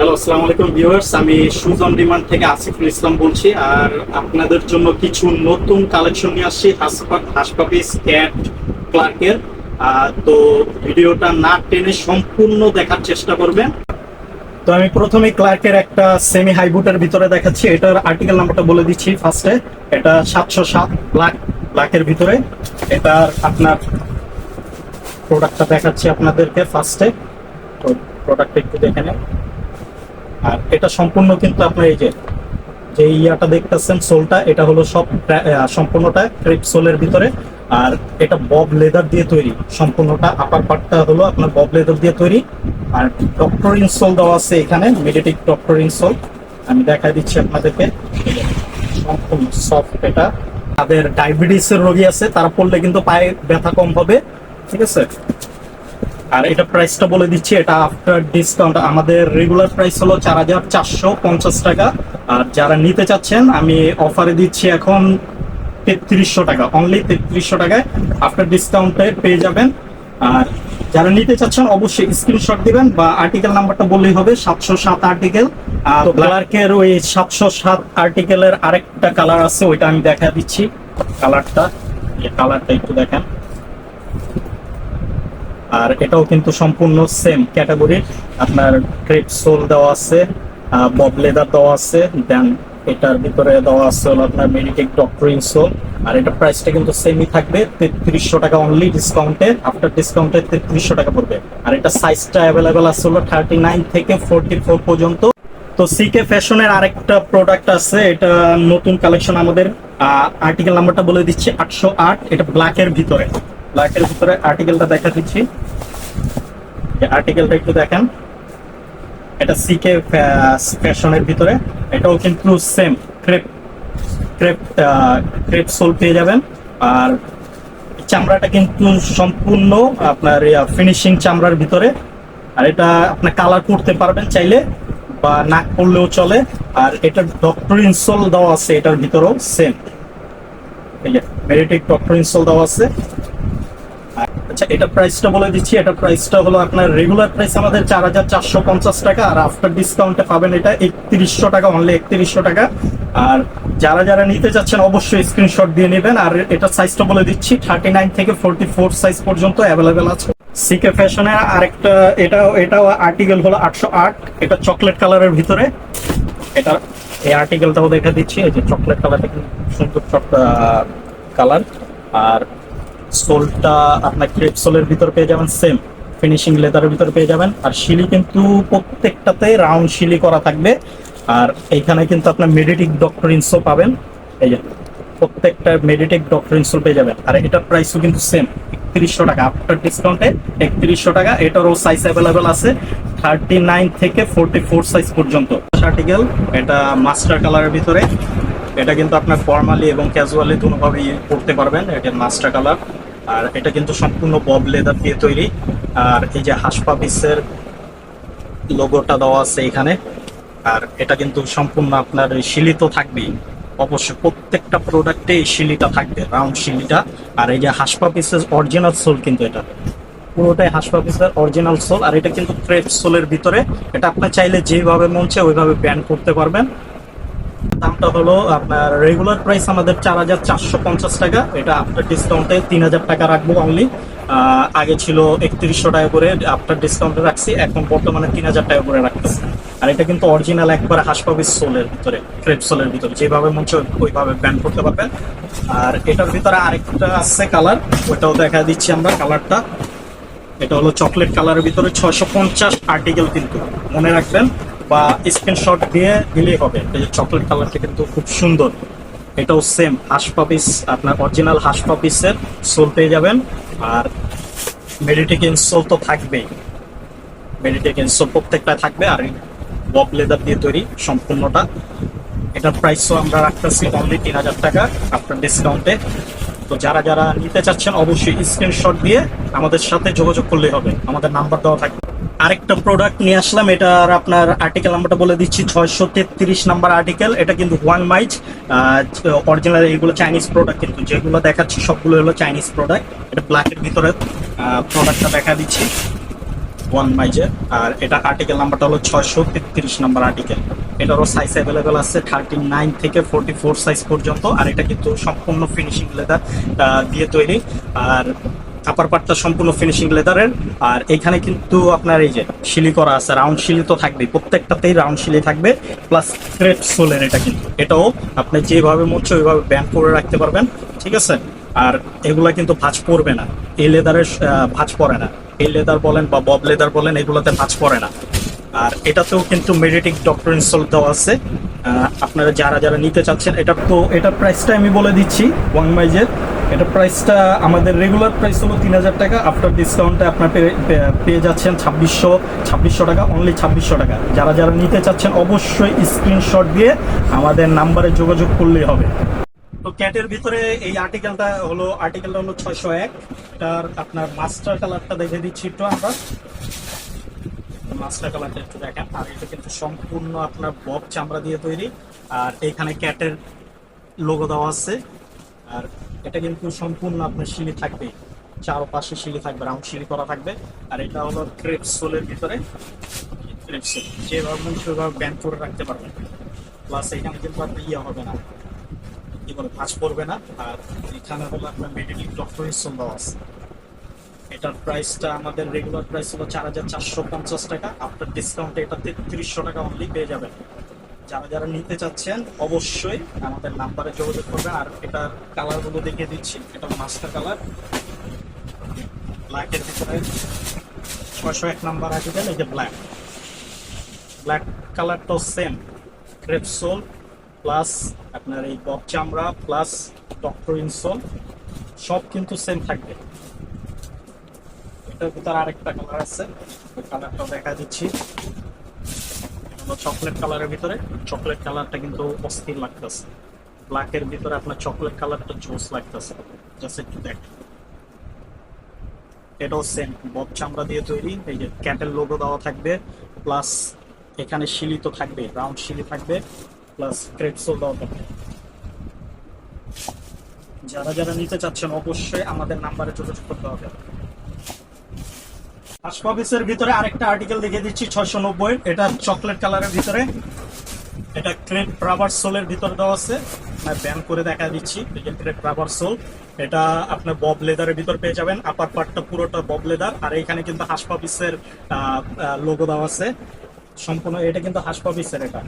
Hello আসসালামু আলাইকুম viewers আমি শুজ অন ডিমান্ড থেকে আসিফুল ইসলাম বলছি, আর আপনাদের জন্য কিছু নতুন কালেকশন নিয়ে আসছি হাসপাপি স্ক্যাট ক্লার্কের তো ভিডিওটা না টেনে সম্পূর্ণ দেখার চেষ্টা করবেন। তো আমি প্রথমে ক্লার্কের একটা সেমি হাইবুটের ভিতরে দেখাচ্ছি, এটার আর্টিকেল নাম্বারটা বলে দিচ্ছি ফার্স্টে এটা সাতশো সাত ব্ল্যাক ব্ল্যাকের ভিতরে। এটার আপনার প্রোডাক্টটা দেখাচ্ছি আপনাদেরকে ফার্স্টে তো প্রোডাক্টটা একটু দেখে নেন। আর এটা সম্পূর্ণ কিন্তু আপনার এই যে যে ইয়াটা দেখতেছেন সোলটা, এটা হলো সব সম্পূর্ণটা ক্রেপ সোলের ভিতরে। আর এটা বব লেদার দিয়ে তৈরি। সম্পূর্ণটা আপার পার্টটা হলো আপনার বব লেদার দিয়ে তৈরি। আর ডক্টর ইনসোল দেওয়া আছে এখানে, মেডিটিক ডক্টর ইনসোল আমি দেখা দিচ্ছি আপনাদেরকে। সম্পূর্ণ সফট এটা। তাদের ডায়াবেটিসের রোগী আছে, তারা পড়লে কিন্তু পায়ে ব্যথা কম হবে। ঠিক আছে? আর এটা প্রাইসটা বলে দিচ্ছি এটা আফটার ডিসকাউন্ট আমাদের রেগুলার প্রাইস হলো চার হাজার চারশো পঞ্চাশ টাকা। আর যারা নিতে চাচ্ছেন আমি অফারে দিচ্ছি এখন তেত্রিশশো টাকা অনলি তেত্রিশশো টাকায়। আফটার ডিসকাউন্টে পেয়ে যাবেন। আর যারা নিতে চাচ্ছেন অবশ্যই স্ক্রিনশট দিবেন বা আর্টিকেল নাম্বারটা বললেই হবে সাতশো সাত আর্টিকেল আর ব্ল্যাকের ওই সাতশো সাত আর্টিকেলের আরেকটা কালার আছে ওইটা আমি দেখা দিচ্ছি কালারটা কালারটা একটু দেখেন। আর এটাও কিন্তু সম্পূর্ণ সেম ক্যাটাগরির আপনার ক্রেপ সোল দেওয়া আছে বব লেদার দেওয়া আছে দেন এটার ভিতরে দেওয়া আছে হলো আপনার মেডিটেক ডক্টরিন সোল আর এটা প্রাইসটা কিন্তু সেমই থাকবে, তেত্রিশশো টাকা অনলি ডিসকাউন্টে আফটার ডিসকাউন্টে তেত্রিশশো টাকা পড়বে। আর এটা সাইজটা অ্যাভেলেবেল আছে হলো থার্টি নাইন থেকে ফোরটি ফোর পর্যন্ত। তো সিকে ফ্যাশনের আরেকটা প্রোডাক্ট আছে, এটা নতুন কালেকশন আমাদের আর্টিকেল নাম্বারটা বলে দিচ্ছি আটশো আট, এটা ব্ল্যাকের ভিতরে। ব্ল্যাকের ভিতরে আর্টিকেলটা দেখা দিচ্ছি। আর্টিকেলটা একটু দেখেন। এটা সিকে ফ্যাশনের ভিতরে। এটাও কিন্তু same crepe crepe crepe sole পেয়ে যাবেন। আর চামড়াটা কিন্তু সম্পূর্ণ আপনার ফিনিশিং চামড়ার ভিতরে। আর এটা আপনার কালার করতে পারবেন চাইলে, বা নাক করলেও চলে। আর এটা ডক্টর ইনসোল দেওয়া আছে, এটার ভিতরেও সেম এই যে মেরিটিক ডক্টর ইনসোল দেওয়া আছে। আচ্ছা এটা প্রাইসটা বলে দিচ্ছি। এটা প্রাইসটা হলো আপনার রেগুলার প্রাইস আমাদের চার হাজার চারশো পঞ্চাশ টাকা, আর আফটার ডিসকাউন্টে পাবেন এটা একত্রিশশো টাকা অনলি একত্রিশশো টাকা। আর যারা যারা নিতে চাচ্ছেন, অবশ্যই স্ক্রিনশট দিয়ে নেবেন। আর এটা সাইজটা বলে দিচ্ছি থার্টি নাইন থেকে ফোরটি ফোর সাইজ পর্যন্ত অ্যাভেলেবেল আছে। সিকে ফ্যাশনের আরেকটা, এটা, এটাও আর্টিকেল হলো আটশো আট, এটা চকলেট কালারের ভিতরে। এটা, এই আর্টিকেলটাও দেখা দিচ্ছি, এই যে চকলেট কালারটা সুন্দর কালার আর সোলটা আপনার ক্রেপ সোলের ভিতর পেয়ে যাবেন, সেম ফিনিশিং লেদারের ভিতর পেয়ে যাবেন। আর শিলি কিন্তু প্রত্যেকটাতে রাউন্ড শিলি করা থাকবে। আর এইখানে কিন্তু আপনার মেডিটিক ডক্টর ইনসো পাবেন। এই যে, প্রত্যেকটা মেডিটেক ডক্টর ইনসোল পেয়ে যাবেন। আর এটার প্রাইসও কিন্তু সেম একত্রিশশো টাকা। আফটার ডিসকাউন্টে একত্রিশশো টাকা। এটারও সাইজ অ্যাভেলেবেল আছে। থার্টি নাইন থেকে ফোরটি ফোর সাইজ পর্যন্ত। আর্টিকেল এটা মাস্টার কালারের ভিতরে। এটা কিন্তু আপনার ফর্মালি এবং ক্যাজুয়ালি দুভাবেই করতে পারবেন। এটা মাস্টার কালার আর এটা কিন্তু সম্পূর্ণ বব লেদার দিয়ে তৈরি। আর এই যে হাসপাবিসের লোগোটা দেওয়া আছে এখানে। আর এটা কিন্তু সম্পূর্ণ আপনার শিলিত থাকবেই। অবশ্যই প্রত্যেকটা প্রোডাক্টে এই শিলিটা থাকবে রাউন্ড শিলিটা। আর এই যে হাসপাপিসের অরিজিনাল সোল কিন্তু এটা। পুরোটাই হাসপাপিসের অরিজিনাল সোল আর এটা কিন্তু ক্রেপ সোলের ভিতরে। এটা আপনার চাইলে যেভাবে মন চায় ওইভাবে ব্যান্ড করতে পারবেন। দামটা হলো আপনার রেগুলার প্রাইস আমাদের চার হাজার চারশো পঞ্চাশ টাকা। এটা আফটার ডিসকাউন্টে তিন হাজার টাকা রাখব অনলি আগে ছিল একত্রিশশো টাকা করে আফটার ডিসকাউন্টে রাখছি। এখন বর্তমানে তিন হাজার টাকা করে রাখতেছি। আর এটা কিন্তু অরিজিনাল একবার হাসপাবিস সোলের ভিতরে ক্রেপ সোলের ভিতরে। যেভাবে মন চায় ওইভাবে ব্যান্ড করতে পারবেন আর এটার ভিতরে আরেকটা আছে কালার ওটাও দেখা দিচ্ছি আমরা কালারটা এটা হলো চকলেট কালারের ভিতরে ছয়শো পঞ্চাশ আর্টিকেল কিন্তু। মনে রাখবেন, বা স্ক্রিনশট দিয়ে দিলেই হবে এই যে চকলেট কালারটা কিন্তু খুব সুন্দর। এটাও সেম হাসপাপিস আপনার অরিজিনাল হাসপাপিসের সোল পেয়ে যাবেন। আর মেডিটেক ইনসোল তো থাকবেই। মেডিটেক ইনসোল প্রত্যেকটা থাকবে, আর বব লেদার দিয়ে তৈরি সম্পূর্ণটা। এটার প্রাইসও আমরা রাখতেছি অনলি তিন হাজার টাকা আপনার ডিসকাউন্টে তো যারা যারা নিতে চাচ্ছেন, অবশ্যই স্ক্রিনশট দিয়ে আমাদের সাথে যোগাযোগ করলেই হবে। আমাদের নাম্বার দেওয়া থাকবে। আরেকটা প্রোডাক্ট নিয়ে আসলাম, এটার আপনার আর্টিকেল নাম্বারটা বলে দিচ্ছি, ছয়শো তেত্রিশ নাম্বার আর্টিকেল এটা কিন্তু ওয়ান মাইজ অরিজিনাল এইগুলো চাইনিজ প্রোডাক্ট কিন্তু। যেগুলো দেখাচ্ছি সবগুলো হলো চাইনিজ প্রোডাক্ট এটা ব্ল্যাকের ভিতরে প্রোডাক্টটা দেখা দিচ্ছি। ওয়ান মাইজের আর এটা আর্টিকেল নাম্বারটা হলো ছয়শো তেত্রিশ নাম্বার আর্টিকেল এটারও সাইজ অ্যাভেলেবেল আছে থার্টি নাইন থেকে ফোর্টি ফোর সাইজ পর্যন্ত, আর এটা কিন্তু সম্পূর্ণ ফিনিশিং লেদার দিয়ে তৈরি। আর আপার পার্টটা সম্পূর্ণ ফিনিশিং লেদারের আর এখানে কিন্তু আপনার এই যে শিলি করা আছে রাউন্ড শিলি তো থাকবে প্রত্যেকটাতেই রাউন্ড শিলি থাকবে প্লাস ক্রেপ সোলের এটা কিন্তু। এটাও আপনি যেভাবে মরছে ওইভাবে ব্যান্ড করে রাখতে পারবেন, ঠিক আছে? আর এগুলা কিন্তু ভাঁজ পড়বে না। এই লেদারের ভাঁজ পড়ে না। এই লেদার বলেন বা বব লেদার বলেন, এগুলোতে ভাঁজ পড়ে না। আর এটাতেও কিন্তু মেডিটিক ডক্টর ইনস্টল দেওয়া আছে। আপনারা যারা যারা নিতে চাচ্ছেন, এটা তো এটার প্রাইসটা আমি বলে দিচ্ছি ওয়ান মাইজের। এটা প্রাইসটা আমাদের রেগুলার প্রাইস হলো তিন হাজার টাকা। আফটার ডিসকাউন্টে আপনার পেয়ে যাচ্ছেন ছাব্বিশশো ছাব্বিশশো টাকা অনলি ছাব্বিশশো টাকা। যারা যারা নিতে চাচ্ছেন, অবশ্যই স্ক্রিনশট দিয়ে আমাদের নাম্বারে যোগাযোগ করলেই হবে। তো ক্যাটের ভিতরে এই আর্টিকেলটা হলো আর্টিকেলটা হলো ছয়শো এক। এটার আপনার মাস্টার কালারটা দেখে দিচ্ছি একটু আমরা। মাস্টার কালারটা একটু দেখেন। আর এটা কিন্তু সম্পূর্ণ আপনার বক চামড়া দিয়ে তৈরি। আর এখানে ক্যাটের লোগো দেওয়া আছে। আর এটা কিন্তু সম্পূর্ণ আপনার শিলি থাকবে। চারপাশে শিলি থাকবে রাউন্ড শিলি করা থাকবে। আর এটা হলো ক্রেপ সোলের ভিতরে। ক্রেপ সোল যেভাবে সেভাবে ব্যান্ড করে রাখতে পারবেন। প্লাস এখানে কিন্তু আপনার ইয়ে হবে না। কি বলে ভাঁজ পড়বে না। আর এখানে হলো আপনার মেডিকেল ডক্টর সোল আছে। এটার প্রাইসটা আমাদের রেগুলার প্রাইস হলো চার হাজার চারশো পঞ্চাশ টাকা। আপনার ডিসকাউন্টে এটা তেত্রিশশো টাকা অনলি পেয়ে যাবেন। যারা যারা নিতে চাচ্ছেন, অবশ্যই আমাদের নাম্বারে যোগাযোগ করবেন আর এটার কালারগুলো দেখিয়ে দিচ্ছি। এটা মাস্টার কালার ব্ল্যাকের ভিতরে ছয়শো এক নাম্বার আসবেন এই যে ব্ল্যাক ব্ল্যাক কালারটাও সেম ক্রেপসোল প্লাস আপনার এই বব চামড়া প্লাস ডক্টর ইনসোল, সব কিন্তু সেম থাকবে। এটার ভিতরে আরেকটা কালার আছে কালারটা দেখা দিচ্ছি। চকলেট কালারের ভিতরে চকলেট কালারটা কিন্তু অস্থির লাগতেছে। ব্ল্যাকের ভিতরে আপনার চকলেট কালারটা জোস লাগতেছে। জাস্ট একটু দেখ। এটাও সেম বব চামড়া দিয়ে তৈরি, এই যে ক্যাটেল লোগো দেওয়া থাকবে প্লাস এখানে শিলি তো থাকবে রাউন্ড শিলি থাকবে। প্লাস ক্রেপসোল দেওয়া থাকবে যারা যারা নিতে চাচ্ছেন, অবশ্যই আমাদের নাম্বারে যোগাযোগ করতে হবে। হাসপাবিসের ভিতরে আরেকটা আর্টিকেল দেখিয়ে দিচ্ছি, ছয়শো নব্বই। এটা চকলেট কালারের ভিতরে। এটা ক্রেপ রাবার সোলের ভিতরে দেওয়া আছে। ব্যান করে দেখা দিচ্ছি ক্রেপ রাবার সোল এটা আপনার বব লেদারের ভিতর পেয়ে যাবেন। আপার পার্টটা পুরোটা বব লেদার আর এখানে কিন্তু হাসপাবিসের লোগো দেওয়া আছে। সম্পূর্ণ, এটা কিন্তু হাসপাবিসের এটা।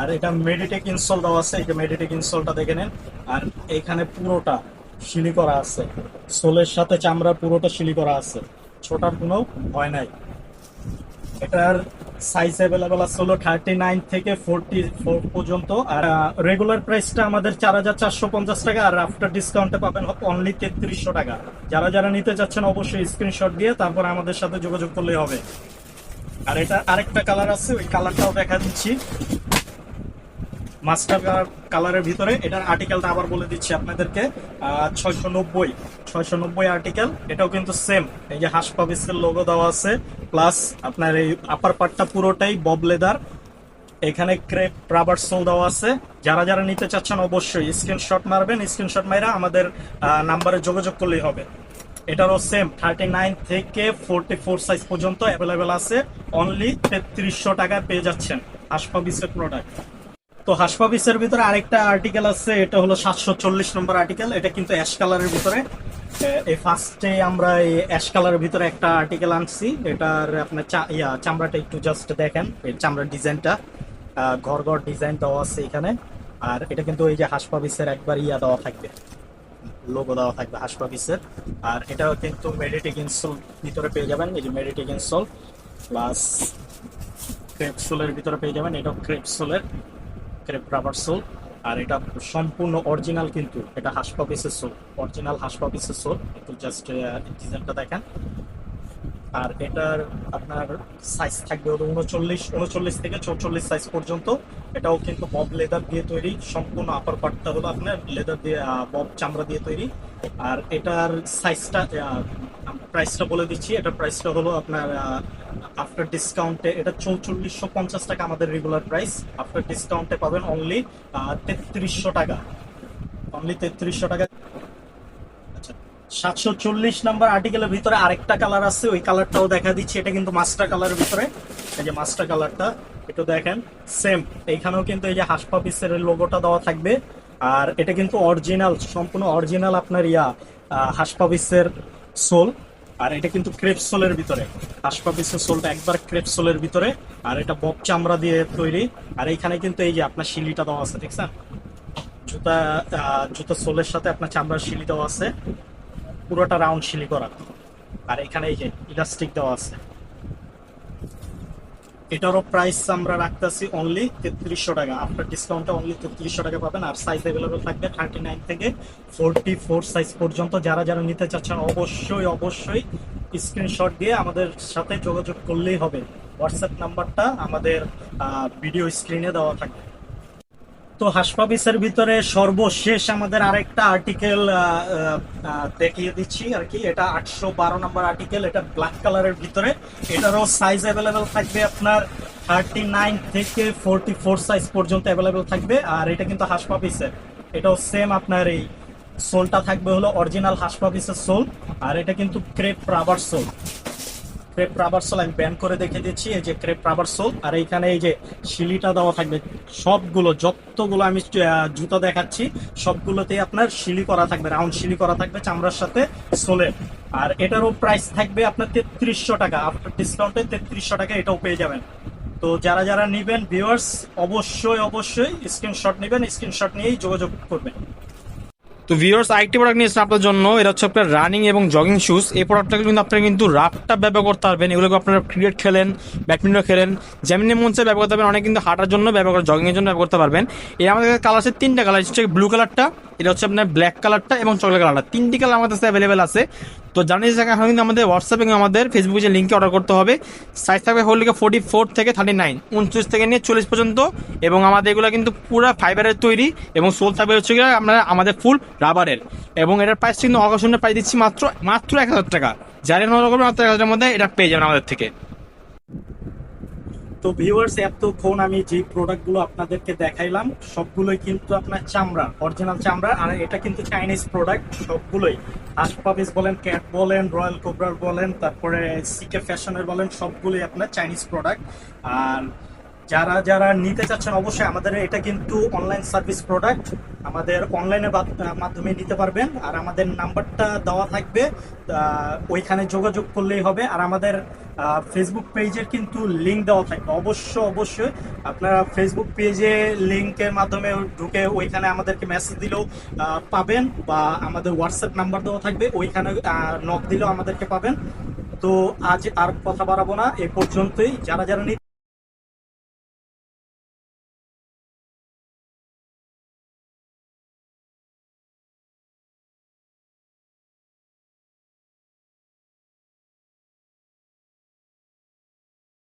আর এটা মেডিটেক ইনস্টল দেওয়া আছে যে মেডিটেক ইনস্টলটা দেখে নেন। আর এখানে পুরোটা শিলি করা আছে। সোলের সাথে চামড়া পুরোটা শিলি করা আছে। ছোটার কোনো ভয় নাই। এটার সাইজ অ্যাভেলেবেল আছে হলো থার্টি নাইন থেকে ফোরটি ফোর পর্যন্ত। আর রেগুলার প্রাইসটা আমাদের চার হাজার চারশো পঞ্চাশ টাকা, আর আফটার ডিসকাউন্টে পাবেন অনলি তেত্রিশশো টাকা। যারা যারা নিতে চাচ্ছেন অবশ্যই স্ক্রিনশট দিয়ে তারপর আমাদের সাথে যোগাযোগ করলেই হবে। আর এটা আরেকটা কালার আছে, ওই কালারটাও দেখা দিচ্ছি। মাস্টার কালারের ভিতরে, এটার আর্টিকেলটা আবার বলে দিচ্ছি আপনাদেরকে। ছয়শো নব্বই ছয়শো নব্বই আর্টিকেল এটাও কিন্তু সেম এই যে হাসপাবিসের লোগো দেওয়া আছে প্লাস আপনার এই আপার পার্টটা পুরোটাই বব লেদার এখানে ক্রেপ রাবার সোল দেওয়া আছে। যারা যারা নিতে চাচ্ছেন অবশ্যই স্ক্রিনশট মারবেন। স্ক্রিনশট মাইরা আমাদের নাম্বারে যোগাযোগ করলেই হবে। এটারও সেম থার্টি নাইন থেকে ফোরটি ফোর সাইজ পর্যন্ত অ্যাভেলেবেল আছে। অনলি তেত্রিশশো টাকায় পেয়ে যাচ্ছেন হাসপাবিসের প্রোডাক্ট তো হাসপাবিসের ভিতরে আরেকটা আর্টিকেল আছে, এটা হলো সাতশো চল্লিশ নম্বর আর্টিকেল এটা কিন্তু অ্যাশ কালারের ভিতরে। এই ফার্স্টে আমরা এই অ্যাশ কালারের ভিতরে একটা আর্টিকেল আনছি, এটার আপনার ইয়া, চামড়াটা একটু জাস্ট দেখেন, এই চামড়ার ডিজাইনটা। ঘর ঘর ডিজাইন দেওয়া আছে এখানে। আর এটা কিন্তু এই যে হাসপাবিসের একবার ইয়া দেওয়া থাকবে। লোগো দেওয়া থাকবে হাসপাতিসের আর এটাও কিন্তু মেডিট ইনসোল ভিতরে পেয়ে যাবেন, এই যে মেডিট ইনসোল প্লাস ক্রেপসোলের ভিতরে পেয়ে যাবেন, এটাও ক্রেপসোলের ক্রেপ রাবার সোল আর এটা সম্পূর্ণ অরিজিনাল কিন্তু, এটা হাসপাতিসের সোল অরিজিনাল হাসপাতিসের সোল একটু জাস্ট ডিজাইনটা দেখেন। আর এটার আপনার সাইজ থাকবে হলো উনচল্লিশ উনচল্লিশ থেকে চৌচল্লিশ সাইজ পর্যন্ত। এটাও কিন্তু বব লেদার দিয়ে তৈরি। সম্পূর্ণ আপার পার্টটা হলো আপনার লেদার দিয়ে বব চামড়া দিয়ে তৈরি। আর এটার সাইজটা প্রাইসটা বলে দিচ্ছি। এটার প্রাইসটা হলো আপনার আফটার ডিসকাউন্টে এটা চৌচল্লিশশো পঞ্চাশ টাকা আমাদের রেগুলার প্রাইস আফটার ডিসকাউন্টে পাবেন অনলি তেত্রিশশো টাকা। অনলি তেত্রিশশো টাকা সাতশো চল্লিশ নাম্বার আর্টিকেলের ভিতরে আরেকটা কালার আছে, ওই কালারটাও দেখা দিচ্ছি। এটা কিন্তু মাস্টার ভিতরে। এই যে মাস্টার কালারটা দেখেন। সেম কিন্তু এই যে লোগোটা দেওয়া থাকবে। আর এটা কিন্তু অরিজিনাল সম্পূর্ণ অরিজিনাল আপনার ইয়া সোল আর এটা কিন্তু ভিতরে। সোলটা একবার ভিতরে। আর এটা বক চামড়া দিয়ে তৈরি। আর এইখানে কিন্তু এই যে আপনার শিলিটা দেওয়া আছে দেখছেন জুতা জুতা সোলের সাথে আপনার চামড়ার শিলি দেওয়া আছে। পুরোটা রাউন্ড শিলি করা। আর এখানে এই যে ইলাস্টিক দেওয়া আছে। এটারও প্রাইস আমরা রাখতেছি অনলি তেত্রিশশো টাকা। আপনার ডিসকাউন্টে অনলি তেত্রিশশো টাকা পাবেন। আর সাইজ অ্যাভেলেবেল থাকবে থার্টি নাইন থেকে ফোরটি ফোর সাইজ পর্যন্ত। যারা যারা নিতে চাচ্ছেন, অবশ্যই অবশ্যই স্ক্রিনশট দিয়ে আমাদের সাথে যোগাযোগ করলেই হবে। হোয়াটসঅ্যাপ নাম্বারটা আমাদের ভিডিও স্ক্রিনে দেওয়া থাকবে। তো হাসপাবিসের ভিতরে সর্বশেষ আমাদের আরেকটা আর্টিকেল দেখিয়ে দিচ্ছি আর কি। এটা আটশো বারো নম্বর আর্টিকেল এটা ব্ল্যাক কালারের ভিতরে। এটারও সাইজ অ্যাভেলেবেল থাকবে আপনার থার্টি নাইন থেকে ফোরটি ফোর সাইজ পর্যন্ত অ্যাভেলেবেল থাকবে। আর এটা কিন্তু হাসপাবিসের এটাও সেম আপনার এই সোলটা থাকবে হলো অরিজিনাল হাসপাপিসের সোল আর এটা কিন্তু crepe rubber sole crepe rubber sole আমি ব্যান করে দেখে দিচ্ছি, এই যে ক্রেপ রাবার সোল আর এইখানে এই যে শিলিটা দেওয়া থাকবে, সবগুলো, যতগুলো আমি জুতো দেখাচ্ছি, সবগুলোতেই আপনার শিলি করা থাকবে রাউন্ড শিলি করা থাকবে চামড়ার সাথে সোলের আর এটারও প্রাইস থাকবে আপনার তেত্রিশশো টাকা আফটার ডিসকাউন্টে তেত্রিশশো টাকা এটাও পেয়ে যাবেন। তো যারা যারা নেবেন ভিউয়ার্স অবশ্যই অবশ্যই স্ক্রিনশট নেবেন স্ক্রিনশট নিয়েই যোগাযোগ করবেন। তো ভিউয়ার্স আরেকটি প্রোডাক্ট নিয়েছেন আপনার জন্য। এটা হচ্ছে আপনার রানিং এবং জগিং শুজ এই প্রোডাক্টটাকে কিন্তু আপনারা কিন্তু রাফটা ব্যবহার করতে পারবেন। এগুলোকে আপনারা ক্রিকেট খেলেন ব্যাডমিন্টন খেলেন, যেমনি মন চায় ব্যবহার করতে পারবেন। অনেক কিন্তু হাঁটার জন্য ব্যবহার জগিংয়ের জগিং জন্য ব্যবহার করতে পারবেন। এই আমাদের কালার আছে তিনটা কালার হচ্ছে ব্লু কালারটা এটা হচ্ছে আপনার ব্ল্যাক কালারটা এবং চকলেট কালারটা তিনটি কালার আমাদের কাছে অ্যাভেলেবেল আছে। তো জানিয়ে যাক এখন কিন্তু আমাদের হোয়াটসঅ্যাপ এবং আমাদের ফেসবুকে যে লিঙ্কে অর্ডার করতে হবে সাইজ থাকবে হল লিখে ফোর্টি ফোর থেকে থার্টি নাইন উনত্রিশ থেকে নিয়ে চল্লিশ পর্যন্ত। এবং আমাদের এগুলো কিন্তু পুরো ফাইবারের তৈরি এবং সোল থাকবে হচ্ছে গিয়ে আমরা আমাদের ফুল রাবারের এবং এটার প্রাইস কিন্তু অকাশনের প্রাইস দিচ্ছি মাত্র মাত্র এক হাজার টাকা। যারা অর্ডার করবে মাত্র এক হাজারের মধ্যে এটা পেয়ে যাবেন আমাদের থেকে। তো ভিউয়ার্স এতক্ষণ আমি যে প্রোডাক্টগুলো আপনাদেরকে দেখাইলাম, সবগুলোই কিন্তু আপনার চামড়া অরিজিনাল চামড়া, আর এটা কিন্তু চাইনিজ প্রোডাক্ট সবগুলোই। আশপাবিস বলেন ক্যাট বলেন রয়্যাল কোবরার বলেন, তারপরে সিকে ফ্যাশনের বলেন, সবগুলোই আপনার চাইনিজ প্রোডাক্ট আর যারা যারা নিতে চাচ্ছেন অবশ্যই আমাদের এটা কিন্তু অনলাইন সার্ভিস প্রোডাক্ট আমাদের অনলাইনে মাধ্যমে নিতে পারবেন। আর আমাদের নাম্বারটা দেওয়া থাকবে। ওইখানে যোগাযোগ করলেই হবে। আর আমাদের ফেসবুক পেজের কিন্তু লিঙ্ক দেওয়া থাকবে। অবশ্য অবশ্যই আপনারা ফেসবুক পেজে লিঙ্কের মাধ্যমে ঢুকে ওইখানে আমাদেরকে মেসেজ দিলেও পাবেন বা আমাদের হোয়াটসঅ্যাপ নাম্বার দেওয়া থাকবে। ওইখানে নক দিলেও আমাদেরকে পাবেন। তো আজ আর কথা বাড়াবো না। এ পর্যন্তই। যারা যারা নিতে